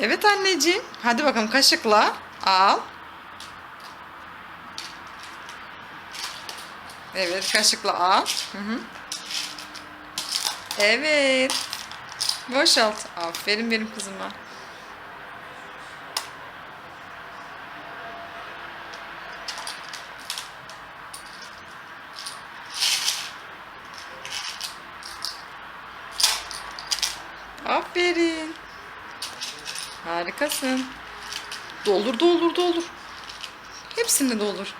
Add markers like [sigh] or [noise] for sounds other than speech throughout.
Evet anneciğim. Hadi bakalım kaşıkla al. Evet kaşıkla al. Hı hı. Evet. Boşalt. Aferin benim kızıma. Aferin. Harikasın. Doldur doldur doldur. Hepsini doldur.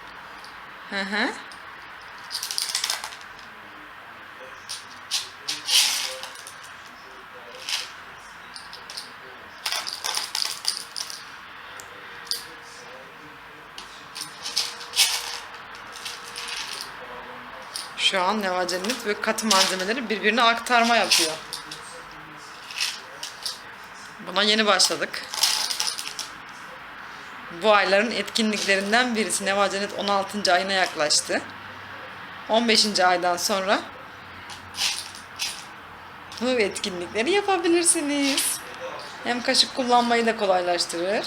Hı hı. Şu an Cennet ve katı malzemeleri birbirine aktarma yapıyor. Buna yeni başladık. Bu ayların etkinliklerinden birisi Neva Cennet 16. ayına yaklaştı. 15. aydan sonra bu etkinlikleri yapabilirsiniz. Hem kaşık kullanmayı da kolaylaştırır.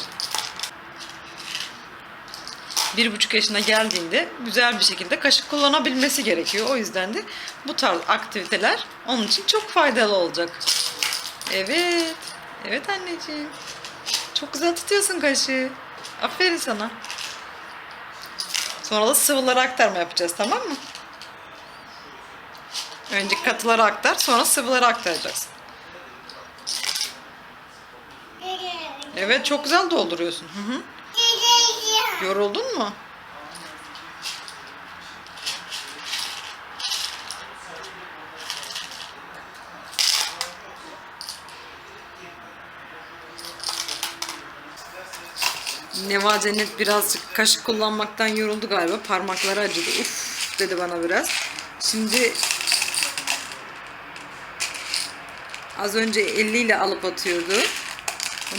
Bir buçuk yaşına geldiğinde güzel bir şekilde kaşık kullanabilmesi gerekiyor. O yüzden de bu tarz aktiviteler onun için çok faydalı olacak. Evet. Evet anneciğim. Çok güzel tutuyorsun kaşığı. Aferin sana. Sonra da sıvıları aktarma yapacağız tamam mı? Önce katıları aktar sonra sıvıları aktaracaksın. Evet çok güzel dolduruyorsun. Hı hı. Yoruldun mu? Neva Cennet birazcık kaşık kullanmaktan yoruldu galiba. Parmakları acıdı. Uf dedi bana biraz. Şimdi az önce eliyle alıp atıyordu.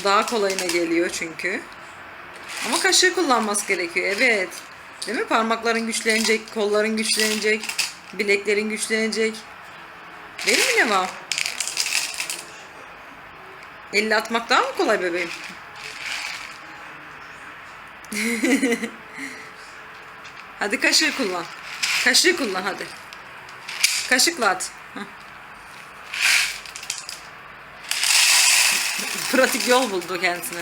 Daha kolayına geliyor çünkü. Ama kaşığı kullanması gerekiyor. Evet. Değil mi? Parmakların güçlenecek, kolların güçlenecek, bileklerin güçlenecek. Değil mi Neva? Elle atmak daha mı kolay bebeğim? [laughs] hadi kaşığı kullan. Kaşığı kullan hadi. Kaşıkla at. Pratik yol buldu kendisine.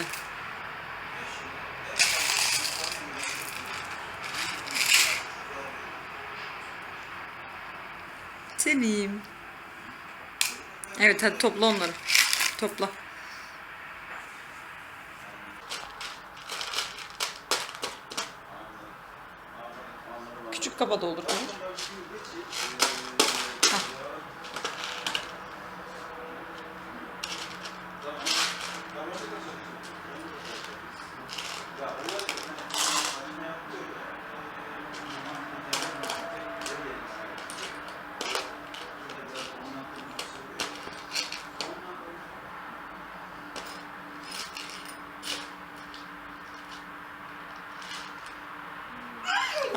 Seveyim. Evet hadi topla onları. Topla. Küçük kaba doldur. Hah.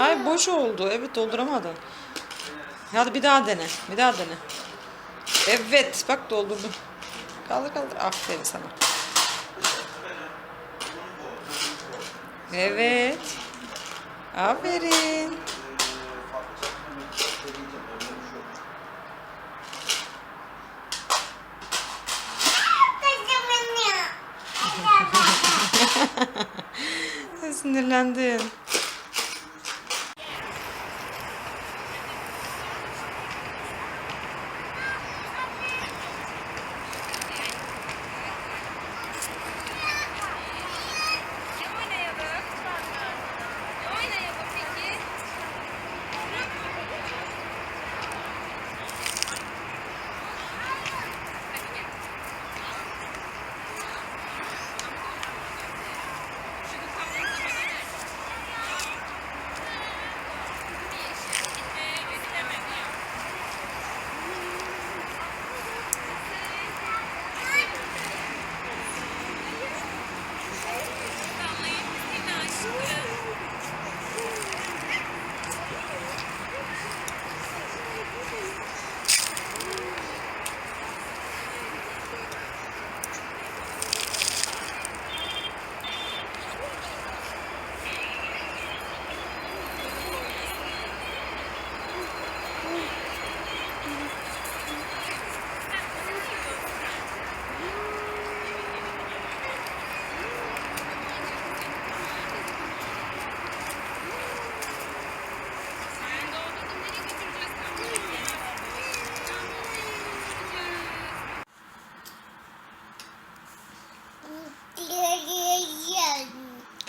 Ay boş oldu. Evet dolduramadın. Hadi bir daha dene. Bir daha dene. Evet bak doldurdum. Kaldır kaldır. Aferin sana. Evet. Aferin. [laughs] Sinirlendin. Ne oynayalım? Ne oynayalım peki?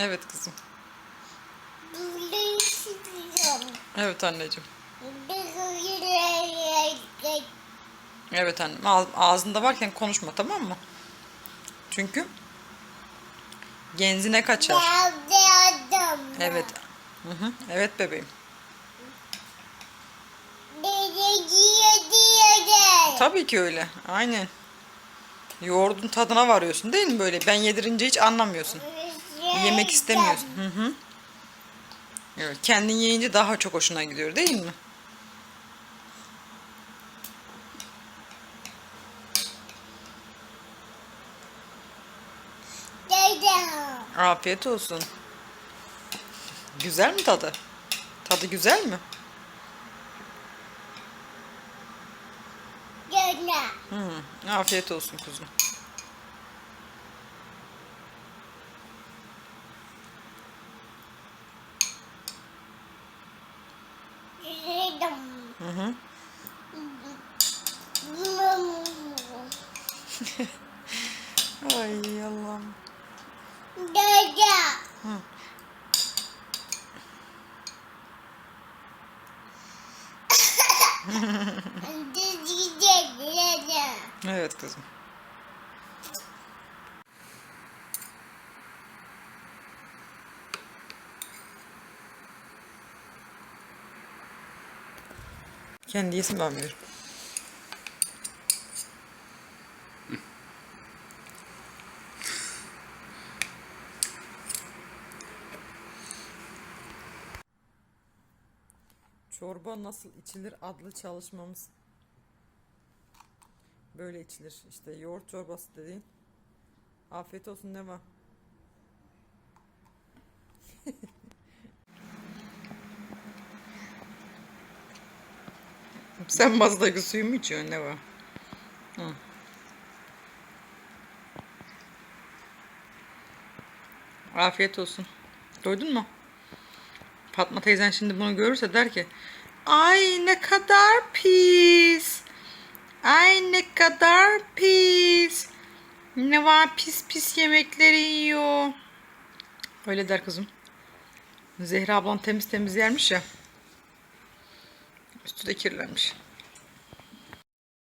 Evet kızım. Evet anneciğim. Evet annem. Ağ- Ağzında varken konuşma tamam mı? Çünkü genzine kaçar. Evet. Hı hı. Evet bebeğim. Tabii ki öyle. Aynen. Yoğurdun tadına varıyorsun değil mi böyle? Ben yedirince hiç anlamıyorsun. Yemek istemiyorsun. Hı hı. Evet, kendin yiyince daha çok hoşuna gidiyor değil mi? Afiyet olsun. Güzel mi tadı? Tadı güzel mi? Hı, afiyet olsun kuzum. Hı hı. [laughs] Ay Allah'ım. Hı. [laughs] Evet kızım. Kendi yesin ben Çorba nasıl içilir adlı çalışmamız böyle içilir. İşte yoğurt çorbası dediğin. Afiyet olsun ne var? [laughs] Sen mazdaki suyu mu içiyorsun ne var? Hı. Afiyet olsun. Doydun mu? Fatma teyzen şimdi bunu görürse der ki Ay ne kadar pis. Ay ne kadar pis. Ne var pis pis yemekleri yiyor. Öyle der kızım. Zehra ablam temiz temiz yermiş ya. Üstü de kirlenmiş.